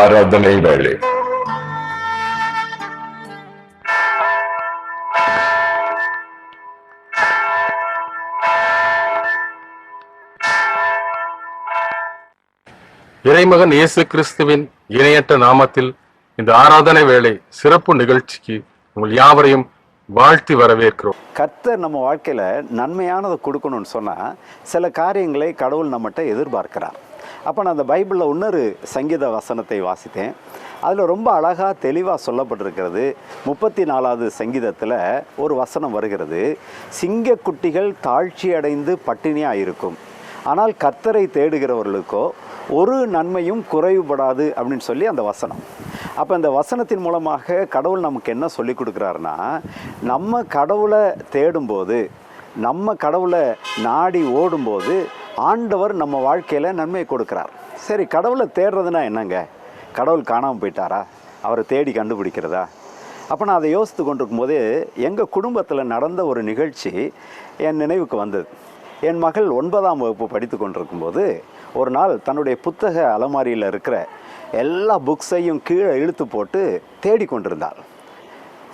ஆராதனை வேளை. இறைமகன் இயேசு கிறிஸ்துவின் இணையற்ற நாமத்தில் இந்த ஆராதனை வேளை சிறப்பு நிகழ்ச்சிக்கு உங்கள் யாவரையும் வாழ்த்தி வரவேற்கிறோம். கர்த்தர் நம்ம வாழ்க்கையில் நன்மையானதை கொடுக்கணும்னு சொன்னால் சில காரியங்களை கடவுள் நம்மகிட்ட எதிர்பார்க்கிறார். அப்போ நான் அந்த பைபிளில் இன்னொரு சங்கீத வசனத்தை வாசித்தேன். அதில் ரொம்ப அழகாக தெளிவாக சொல்லப்பட்டிருக்கிறது. முப்பத்தி நாலாவது சங்கீதத்தில் ஒரு வசனம் வருகிறது. சிங்கக்குட்டிகள் தாழ்ச்சி அடைந்து பட்டினியாக இருக்கும் ஆனால் கர்த்தரை தேடுகிறவர்களுக்கோ ஒரு நன்மையும் குறைவுபடாது அப்படின்னு சொல்லி அந்த வசனம். அப்போ இந்த வசனத்தின் மூலமாக கடவுள் நமக்கு என்ன சொல்லி கொடுக்குறாருன்னா நம்ம கடவுளை தேடும்போது நம்ம கடவுளை நாடி ஓடும்போது ஆண்டவர் நம்ம வாழ்க்கையில் நன்மை கொடுக்குறார். சரி கடவுளை தேடுறதுனா என்னங்க? கடவுள் காணாமல் போயிட்டாரா? அவரை தேடி கண்டுபிடிக்கிறதா? அப்போ நான் அதை யோசித்து கொண்டிருக்கும்போது எங்கள் குடும்பத்தில் நடந்த ஒரு நிகழ்ச்சி என் நினைவுக்கு வந்தது. என் மகள் ஒன்பதாம் வகுப்பு படித்து கொண்டிருக்கும்போது ஒரு நாள் தன்னுடைய புத்தக அலமாரியில் இருக்கிற எல்லா புக்ஸையும் கீழே இழுத்து போட்டு தேடிக்கொண்டிருந்தாள்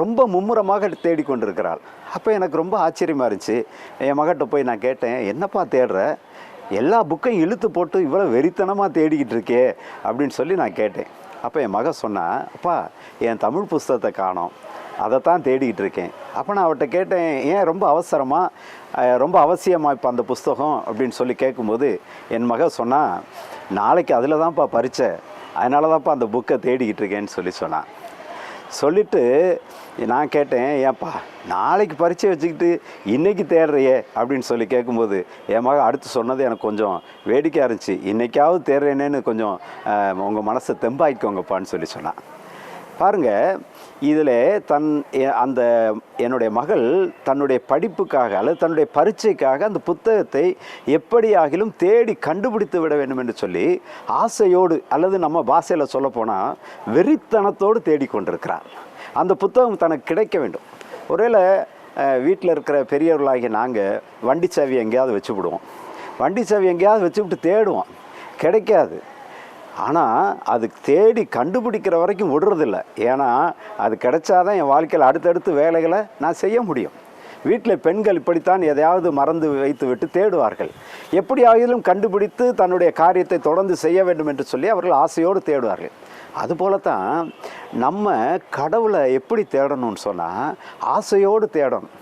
ரொம்ப மும்முரமாக தேடிக்கொண்டிருக்கிறாள். அப்போ எனக்கு ரொம்ப ஆச்சரியமாக இருந்துச்சு. என் மகிட்ட போய் நான் கேட்டேன் என்னப்பா தேடுற? எல்லா புக்கையும் இழுத்து போட்டு இவ்வளோ வெறித்தனமாக தேடிக்கிட்டு இருக்கே அப்படின்னு சொல்லி நான் கேட்டேன். அப்போ என் மக சொன்னா அப்பா என் தமிழ் புஸ்தகத்தை காணோம். அதைத்தான் தேடிக்கிட்டு இருக்கேன். அப்போ நான் அவர்கிட்ட கேட்டேன் ஏன் ரொம்ப அவசரமாக ரொம்ப அவசியமாக இப்போ அந்த புஸ்தகம்? அப்படின்னு சொல்லி கேட்கும்போது என் மக சொன்னால் நாளைக்கு அதில் தான்ப்பா பரிச்சை அதனால தான்ப்பா அந்த புக்கை தேடிக்கிட்டு இருக்கேன்னு சொல்லி சொன்னான். சொல்லிட்டு நான் கேட்டேன் ஏன்ப்பா நாளைக்கு பரீட்சை வச்சுக்கிட்டு இன்றைக்கி தேடுறியே? அப்படின்னு சொல்லி கேட்கும்போது என் மக அடுத்து சொன்னது எனக்கு கொஞ்சம் வேடிக்கையாக இருந்துச்சு. இன்றைக்காவது தேடுறேனேன்னு கொஞ்சம் உங்கள் மனசை தெம்பாய்க்கோங்கப்பான்னு சொல்லி சொன்னான். பாருங்க இதில் தன் அந்த என்னுடைய மகள் தன்னுடைய படிப்புக்காக அல்லது தன்னுடைய பரீட்சைக்காக அந்த புத்தகத்தை எப்படியாகிலும் தேடி கண்டுபிடித்து விட வேண்டும் என்று சொல்லி ஆசையோடு அல்லது நம்ம பாஷையில் சொல்லப்போனால் வெறித்தனத்தோடு தேடிக்கொண்டிருக்கிறார் அந்த புத்தகம் தனக்கு கிடைக்க வேண்டும். ஒருவேளை வீட்டில் இருக்கிற பெரியவர்களாகிய நாங்கள் வண்டி சாவி எங்கேயாவது வச்சு விடுவோம். வண்டி சாவி எங்கேயாவது வச்சுவிட்டு தேடுவோம். கிடைக்காது. ஆனால் அது தேடி கண்டுபிடிக்கிற வரைக்கும் விடுறதில்ல. ஏன்னா அது கிடைச்சாதான் என் வாழ்க்கையில் அடுத்தடுத்து வேலைகளை நான் செய்ய முடியும். வீட்டில் பெண்கள் இப்படித்தான் எதையாவது மறந்து வைத்து விட்டு தேடுவார்கள். எப்படியாயிலும் கண்டுபிடித்து தன்னுடைய காரியத்தை தொடர்ந்து செய்ய வேண்டும் என்று சொல்லி அவர்கள் ஆசையோடு தேடுவார்கள். அதுபோல தான் நம்ம கடவுளை எப்படி தேடணும்னு சொன்னால் ஆசையோடு தேடணும்.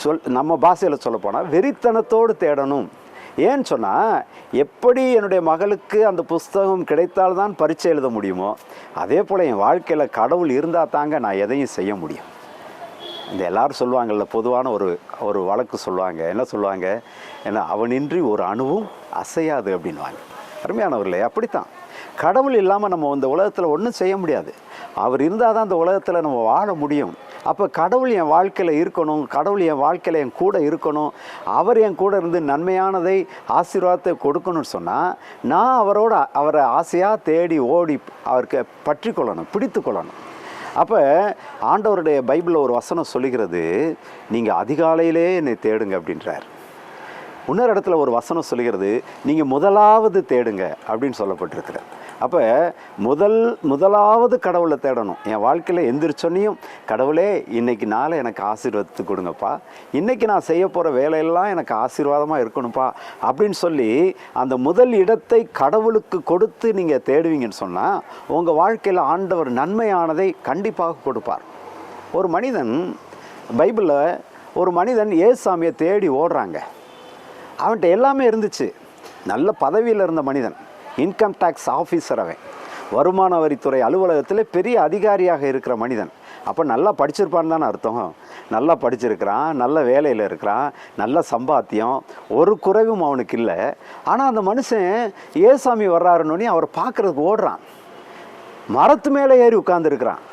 சொல் நம்ம பாஷையில் சொல்ல போனால் வெறித்தனத்தோடு தேடணும். ஏன்னு சொன்னால் எப்படி என்னுடைய மகளுக்கு அந்த புஸ்தகம் கிடைத்தால்தான் பரீட்சை எழுத முடியுமோ அதே போல் என் வாழ்க்கையில் கடவுள் இருந்தால் தாங்க நான் எதையும் செய்ய முடியும். இந்த எல்லாரும் சொல்லுவாங்கள்ல பொதுவான ஒரு ஒரு வழக்கு சொல்லுவாங்க. என்ன சொல்லுவாங்க? ஏன்னா அவனின்றி ஒரு அணுவும் அசையாது அப்படின்வாங்க அருமையானவர்களே அப்படித்தான். கடவுள் இல்லாமல் நம்ம இந்த உலகத்தில் ஒன்றும் செய்ய முடியாது. அவர் இருந்தால் தான் இந்த உலகத்தில் நம்ம வாழ முடியும். அப்போ கடவுள் என் வாழ்க்கையில் இருக்கணும் கடவுள் என் வாழ்க்கையில் என் கூட இருக்கணும் அவர் என் கூட இருந்து நன்மையானதை ஆசீர்வாதத்தை கொடுக்கணும்னு சொன்னால் நான் அவரோட அவரை ஆசையாக தேடி ஓடி அவருக்கு பற்றி கொள்ளணும் பிடித்து கொள்ளணும். அப்போ ஆண்டவருடைய பைபிளில் ஒரு வசனம் சொல்லுகிறது நீங்கள் அதிகாலையிலே என்னை தேடுங்க அப்படின்றார். இன்னொரு இடத்துல ஒரு வசனம் சொல்லுகிறது நீங்கள் முதலாவது தேடுங்க அப்படின்னு சொல்லப்பட்டிருக்கிறார் அப்போ முதல் முதலாவது கடவுளை தேடணும். என் வாழ்க்கையில் எந்திரிச்சோன்னையும் கடவுளே இன்னைக்கு நாளை எனக்கு ஆசீர்வாதத்து கொடுங்கப்பா. இன்னைக்கு நான் செய்ய போகிற வேலையெல்லாம் எனக்கு ஆசீர்வாதமாக இருக்கணும்ப்பா அப்படின்னு சொல்லி அந்த முதல் இடத்தை கடவுளுக்கு கொடுத்து நீங்கள் தேடுவீங்கன்னு சொன்னால் உங்கள் வாழ்க்கையில் ஆண்டவர் நன்மையானதை கண்டிப்பாக கொடுப்பார். ஒரு மனிதன் பைபிளில் ஒரு மனிதன் ஏசாமியை தேடி ஓடுறாங்க. அவன்கிட்ட எல்லாமே இருந்துச்சு. நல்ல பதவியில் இருந்த மனிதன். இன்கம் டேக்ஸ் ஆஃபீஸர் அவன். வருமான வரித்துறை அலுவலகத்தில் பெரிய அதிகாரியாக இருக்கிற மனிதன். அப்போ நல்லா படிச்சிருப்பான்னு தானே அர்த்தம். நல்லா படிச்சிருக்கிறான் நல்ல வேலையில் இருக்கிறான் நல்ல சம்பாத்தியம் ஒரு குறைவும் அவனுக்கு இல்லை. ஆனால் அந்த மனுஷன் ஏசாமி வர்றாருன்னு அவர் பார்க்குறதுக்கு ஓடுறான். மரத்து மேலே ஏறி உட்காந்துருக்கிறான்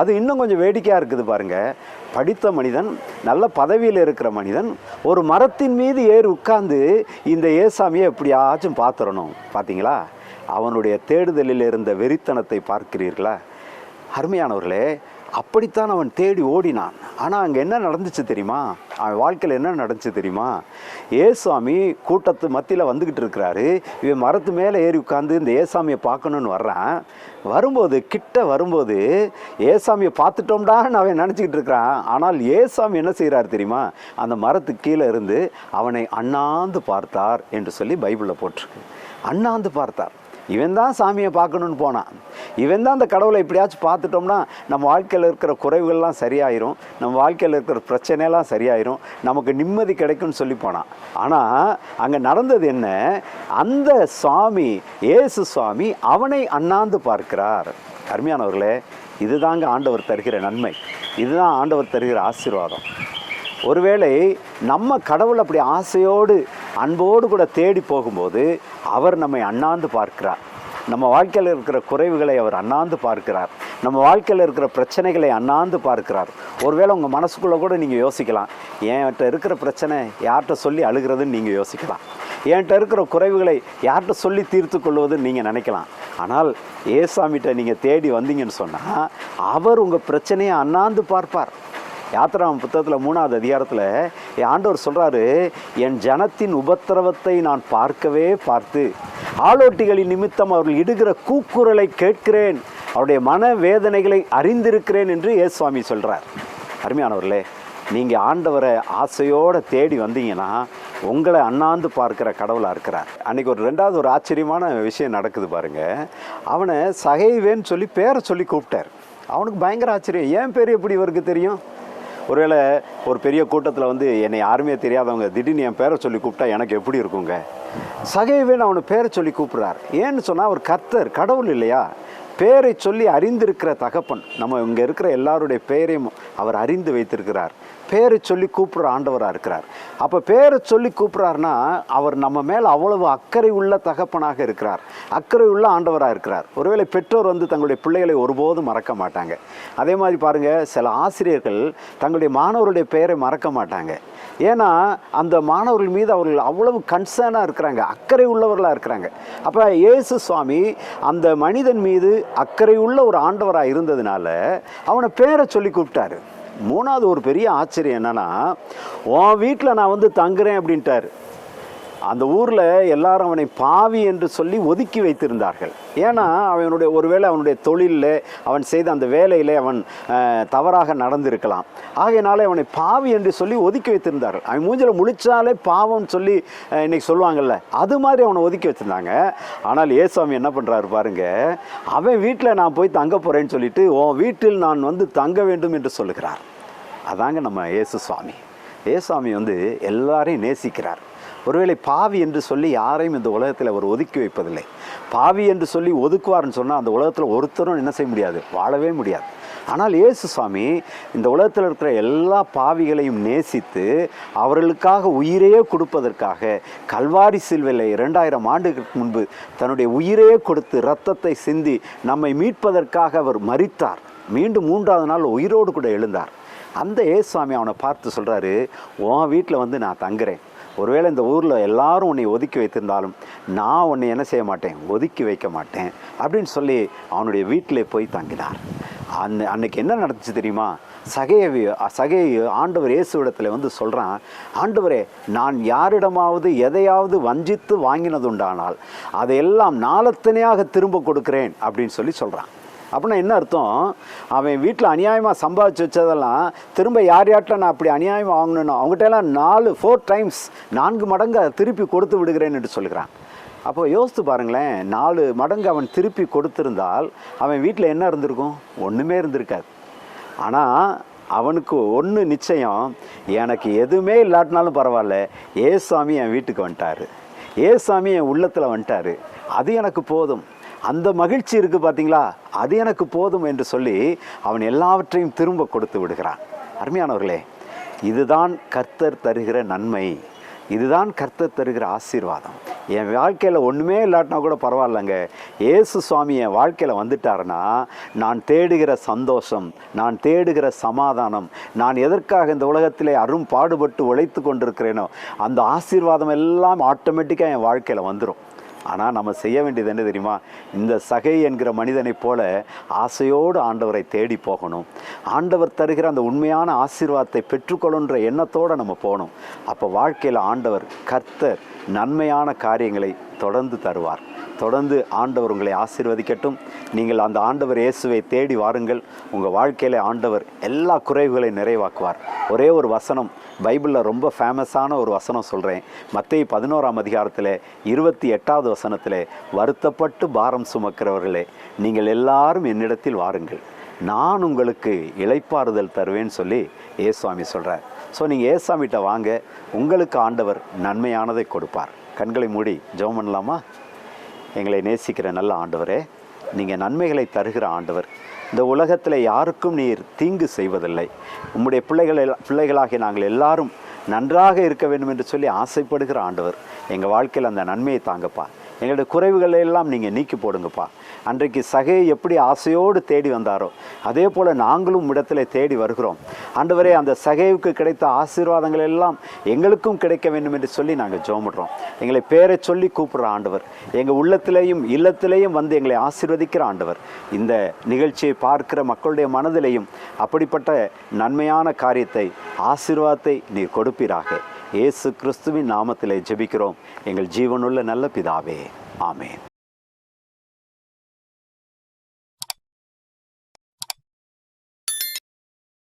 அது இன்னும் கொஞ்சம் வேடிக்கையாக இருக்குது பாருங்கள் படித்த மனிதன் நல்ல பதவியில் இருக்கிற மனிதன் ஒரு மரத்தின் மீது ஏறி உட்கார்ந்து இந்த ஏசாமியை எப்படியாச்சும் பார்த்துடணும். பார்த்தீங்களா? அவனுடைய தேடுதலில் இருந்த வெறித்தனத்தை பார்க்கிறீர்களா? அருமையானவர்களே அப்படித்தான் அவன் தேடி ஓடினான். ஆனால் அங்கே என்ன நடந்துச்சு தெரியுமா? அவன் வாழ்க்கையில் என்ன நடந்துச்சு தெரியுமா? ஏசாமி கூட்டத்து மத்தியில் வந்துக்கிட்டு இருக்கிறாரு. இவன் மரத்து மேலே ஏறி உட்காந்து இந்த ஏசாமியை பார்க்கணுன்னு வர்றான். வரும்போது கிட்ட வரும்போது ஏசாமியை பார்த்துட்டோம்டான்னு அவன் நினச்சிக்கிட்டு இருக்கிறான். ஆனால் ஏசாமி என்ன செய்கிறார் தெரியுமா? அந்த மரத்துக்கு கீழே இருந்து அவனை அண்ணாந்து பார்த்தார் என்று சொல்லி பைபிளில் போட்டிருக்கு. அண்ணாந்து பார்த்தார். இவன் தான் சாமியை பார்க்கணுன்னு போனான். இவன் தான் அந்த கடவுளை எப்படியாச்சும் பார்த்துட்டோம்னா நம்ம வாழ்க்கையில் இருக்கிற குறைவுகள்லாம் சரியாயிரும். நம்ம வாழ்க்கையில் இருக்கிற பிரச்சனையெல்லாம் சரியாயிரும். நமக்கு நிம்மதி கிடைக்கும்னு சொல்லி போனான். ஆனால் அங்கே நடந்தது என்ன? அந்த சுவாமி இயேசு சுவாமி அவனை அண்ணாந்து பார்க்கிறார். அருமையானவர்களே இதுதாங்க ஆண்டவர் தருகிற நன்மை. இதுதான் ஆண்டவர் தருகிற ஆசீர்வாதம். ஒருவேளை நம்ம கடவுள் அப்படி ஆசையோடு அன்போடு கூட தேடி போகும்போது அவர் நம்மை அண்ணாந்து பார்க்கிறார். நம்ம வாழ்க்கையில் இருக்கிற குறைவுகளை அவர் அண்ணாந்து பார்க்கிறார். நம்ம வாழ்க்கையில் இருக்கிற பிரச்சனைகளை அண்ணாந்து பார்க்கிறார். ஒருவேளை உங்கள் மனசுக்குள்ளே கூட நீங்கள் யோசிக்கலாம். என்கிட்ட இருக்கிற பிரச்சனை யார்கிட்ட சொல்லி அழுகிறதுன்னு நீங்கள் யோசிக்கலாம். என்கிட்ட இருக்கிற குறைவுகளை யார்கிட்ட சொல்லி தீர்த்து கொள்வதுன்னு நீங்கள் நினைக்கலாம். ஆனால் ஏசாமிகிட்ட நீங்கள் தேடி வந்தீங்கன்னு சொன்னால் அவர் உங்கள் பிரச்சனையை அண்ணாந்து பார்ப்பார். யாத்திராம் புத்தகத்தில் மூணாவது அதிகாரத்தில் ஆண்டவர் சொல்கிறாரு என் ஜனத்தின் உபத்திரவத்தை நான் பார்க்கவே பார்த்து ஆளோட்டிகளின் நிமித்தம் அவர்கள் இடுகிற கூக்குரலை கேட்கிறேன் அவருடைய மன வேதனைகளை அறிந்திருக்கிறேன் என்று ஏசுவாமி சொல்கிறார் அருமையானவர்களே நீங்கள் ஆண்டவரை ஆசையோடு தேடி வந்தீங்கன்னா உங்களை அண்ணாந்து பார்க்குற கடவுளாக இருக்கிறார். அன்றைக்கி ஒரு ரெண்டாவது ஒரு ஆச்சரியமான விஷயம் நடக்குது பாருங்கள் அவனை சகைவேன்னு சொல்லி பேரை சொல்லி கூப்பிட்டார். அவனுக்கு பயங்கர ஆச்சரியம். ஏன் பேர் எப்படி இவருக்கு தெரியும்? ஒருவேளை ஒரு பெரிய கூட்டத்தில் வந்து என்னை யாருமே தெரியாதவங்க திடீர்னு என் பேரை சொல்லி கூப்பிட்டா எனக்கு எப்படி இருக்குங்க? சகைவேன் அவனை பேரை சொல்லி கூப்பிட்றார். ஏன்னு சொன்னால் அவர் கர்த்தர் கடவுள் இல்லையா? பேரை சொல்லி அறிந்திருக்கிற தகப்பன் நம்ம இங்கே இருக்கிற எல்லாருடைய பெயரையும் அவர் அறிந்து வைத்திருக்கிறார். பேரை சொல்லி கூப்பிட்ற ஆண்டவராக இருக்கிறார். அப்போ பேரை சொல்லி கூப்பிட்றாருனா அவர் நம்ம மேல் அவ்வளவு அக்கறை உள்ள தகப்பனாக இருக்கிறார். அக்கறை உள்ள ஆண்டவராக இருக்கிறார். ஒருவேளை பெற்றோர் வந்து தங்களுடைய பிள்ளைகளை ஒருபோதும் மறக்க மாட்டாங்க. அதே மாதிரி பாருங்கள் சில ஆசிரியர்கள் தங்களுடைய மாணவருடைய பெயரை மறக்க மாட்டாங்க. ஏன்னா அந்த மாணவர்கள் மீது அவர்கள் அவ்வளவு கன்சர்னாக இருக்கிறாங்க. அக்கறை உள்ளவர்களாக இருக்கிறாங்க. அப்போ இயேசு சுவாமி அந்த மனிதன் மீது அக்கறை உள்ள ஒரு ஆண்டவராக இருந்ததுனால அவனை பேரை சொல்லி கூப்பிட்டாரு. மூணாவது ஒரு பெரிய ஆச்சரியம் என்னன்னா உன் வீட்டில் நான் வந்து தங்குறேன் அப்படின்ட்டார். அந்த ஊரில் எல்லாரும் அவனை பாவி என்று சொல்லி ஒதுக்கி வைத்திருந்தார்கள். ஏன்னா அவனுடைய ஒருவேளை அவனுடைய தொழிலில் அவன் செய்த அந்த வேலையில் அவன் தவறாக நடந்திருக்கலாம். ஆகையினாலே அவனை பாவி என்று சொல்லி ஒதுக்கி வைத்திருந்தார்கள். அவன் மூஞ்சில் முழிச்சாலே பாவம்னு சொல்லி இன்னைக்கு சொல்லுவாங்கல்ல அது மாதிரி அவனை ஒதுக்கி வச்சுருந்தாங்க. ஆனால் ஏசுவாமி என்ன பண்ணுறாரு பாருங்க அவன் வீட்டில் நான் போய் தங்க போகிறேன்னு சொல்லிட்டு உன் வீட்டில் நான் வந்து தங்க வேண்டும் என்று சொல்லுகிறார். அதாங்க நம்ம இயேசு சுவாமி ஏசாமி வந்து எல்லாரையும் நேசிக்கிறார். ஒருவேளை பாவி என்று சொல்லி யாரையும் இந்த உலகத்தில் அவர் ஒதுக்கி வைப்பதில்லை. பாவி என்று சொல்லி ஒதுக்குவார்னு சொன்னால் அந்த உலகத்தில் ஒருத்தரும் என்ன செய்ய முடியாது? வாழவே முடியாது. ஆனால் இயேசு சுவாமி இந்த உலகத்தில் இருக்கிற எல்லா பாவிகளையும் நேசித்து அவர்களுக்காக உயிரையே கொடுப்பதற்காக கல்வாரி சில்வையில் இரண்டாயிரம் ஆண்டுகளுக்கு முன்பு தன்னுடைய உயிரையே கொடுத்து இரத்தத்தை சிந்தி நம்மை மீட்பதற்காக அவர் மறித்தார் மீண்டும் மூன்றாவது நாள் உயிரோடு கூட எழுந்தார். அந்த ஏசுவாமி அவனை பார்த்து சொல்கிறாரு உன் வீட்டில் வந்து நான் தங்குறேன். ஒருவேளை இந்த ஊரில் எல்லாரும் உன்னை ஒதுக்கி வைத்திருந்தாலும் நான் உன்னை என்ன செய்ய மாட்டேன்? ஒதுக்கி வைக்க மாட்டேன். அப்படின்னு சொல்லி அவனுடைய வீட்டில் போய் தங்கினார். அந்த அன்னைக்கு என்ன நடந்துச்சு தெரியுமா? சகையவி சகை ஆண்டவர் இயேசுவிடத்தில் வந்து சொல்கிறான் ஆண்டவரே நான் யாரிடமாவது எதையாவது வஞ்சித்து வாங்கினதுண்டானால் அதையெல்லாம் நாளத்தனையாக திரும்ப கொடுக்குறேன். அப்படின்னு சொல்லி சொல்கிறான் அப்படின்னா என்ன அர்த்தம்? அவன் வீட்டில் அநியாயமாக சம்பாதிச்சு வச்சதெல்லாம் திரும்ப யார் யார்கிட்ட நான் அப்படி அநியாயமாக வாங்கணும் அவங்ககிட்ட எல்லாம் நாலு ஃபோர் டைம்ஸ் நான்கு மடங்கு அதை திருப்பி கொடுத்து விடுகிறேன்னு சொல்லுகிறான். சொல்கிறான் அப்போ யோசித்து பாருங்களேன் நாலு மடங்கு அவன் திருப்பி கொடுத்திருந்தால் அவன் வீட்டில் என்ன இருந்திருக்கும்? ஒன்றுமே இருந்திருக்காது. ஆனால் அவனுக்கு ஒன்று நிச்சயம் எனக்கு எதுவுமே இல்லாட்டினாலும் பரவாயில்ல ஏசாமி என் வீட்டுக்கு வந்துட்டாரு. ஏசாமி என் உள்ளத்தில் வந்துட்டாரு. அது எனக்கு போதும். அந்த மகிழ்ச்சி இருக்குது பார்த்தீங்களா அது எனக்கு போதும் என்று சொல்லி அவன் எல்லாவற்றையும் திரும்ப கொடுத்து விடுகிறான். அருமையானவர்களே இதுதான் கர்த்தர் தருகிற நன்மை. இதுதான் கர்த்தர் தருகிற ஆசீர்வாதம். என் வாழ்க்கையில் ஒன்றுமே இல்லாட்டினா கூட பரவாயில்லைங்க. ஏசு சுவாமி என் வாழ்க்கையில் வந்துட்டாருன்னா நான் தேடுகிற சந்தோஷம் நான் தேடுகிற சமாதானம் நான் எதற்காக இந்த உலகத்திலே அரும் பாடுபட்டு உழைத்து கொண்டிருக்கிறேனோ அந்த ஆசீர்வாதம் எல்லாம் ஆட்டோமேட்டிக்காக என் வாழ்க்கையில் வந்துடும் ஆனால் நம்ம செய்ய வேண்டியது என்ன தெரியுமா? இந்த சகை என்கிற மனிதனைப் போல ஆசையோடு ஆண்டவரை தேடி போகணும். ஆண்டவர் தருகிற அந்த உண்மையான ஆசீர்வாதத்தை பெற்றுக்கொள்ளுன்ற எண்ணத்தோடு நம்ம போகணும். அப்போ வாழ்க்கையில் ஆண்டவர் கர்த்தர் நன்மையான காரியங்களை தொடர்ந்து தருவார். தொடர்ந்து ஆண்டவர் உங்களை ஆசீர்வதிக்கட்டும். நீங்கள் அந்த ஆண்டவர் இயேசுவை தேடி வாருங்கள். உங்கள் வாழ்க்கையில் ஆண்டவர் எல்லா குறைவுகளை நிறைவாக்குவார். ஒரே ஒரு வசனம் பைபிளில் ரொம்ப ஃபேமஸான ஒரு வசனம் சொல்கிறேன் மத்திய பதினோராம் அதிகாரத்தில் இருபத்தி எட்டாவது வசனத்தில் வருத்தப்பட்டு பாரம் சுமக்கிறவர்களே நீங்கள் எல்லாரும் என்னிடத்தில் வாருங்கள். நான் உங்களுக்கு இளைப்பாறுதல் தருவேன்னு சொல்லி ஏசுவாமி சொல்கிறார் ஸோ நீங்கள் ஏசாமிகிட்ட வாங்க. உங்களுக்கு ஆண்டவர் நன்மையானதை கொடுப்பார். கண்களை மூடி ஜெபம் பண்ணலாமா? எங்களை நேசிக்கிற நல்ல ஆண்டவரே நீங்கள் நன்மைகளை தருகிற ஆண்டவர். இந்த உலகத்தில் யாருக்கும் நீர் தீங்கு செய்வதில்லை. உம்முடைய பிள்ளைகள் பிள்ளைகளாகிய நாங்கள் எல்லாரும் நன்றாக இருக்க வேண்டும் என்று சொல்லி ஆசைப்படுகிற ஆண்டவர். எங்கள் வாழ்க்கையில் அந்த நன்மையை தாங்கப்பா. எங்களுடைய குறைவுகளை எல்லாம் நீங்கள் நீக்கி போடுங்கப்பா. அன்றைக்கு சகையை எப்படி ஆசையோடு தேடி வந்தாரோ அதே போல் நாங்களும் இடத்துல தேடி வருகிறோம். ஆண்டவரே அந்த சகைவுக்கு கிடைத்த ஆசீர்வாதங்கள் எல்லாம் எங்களுக்கும் கிடைக்க வேண்டும் என்று சொல்லி நாங்கள் ஜோமிடுறோம். எங்களை பேரை சொல்லி கூப்பிட்ற ஆண்டவர் எங்கள் உள்ளத்திலேயும் இல்லத்திலேயும் வந்து எங்களை ஆசீர்வதிக்கிற ஆண்டவர். இந்த நிகழ்ச்சியை பார்க்கிற மக்களுடைய மனதிலேயும் அப்படிப்பட்ட நன்மையான காரியத்தை ஆசீர்வாதத்தை நீ கொடுப்பீராக. இயேசு கிறிஸ்துவின் நாமத்திலே ஜெபிக்கிறோம். எங்கள் ஜீவனுள்ள நல்ல பிதாவே. ஆமேன்.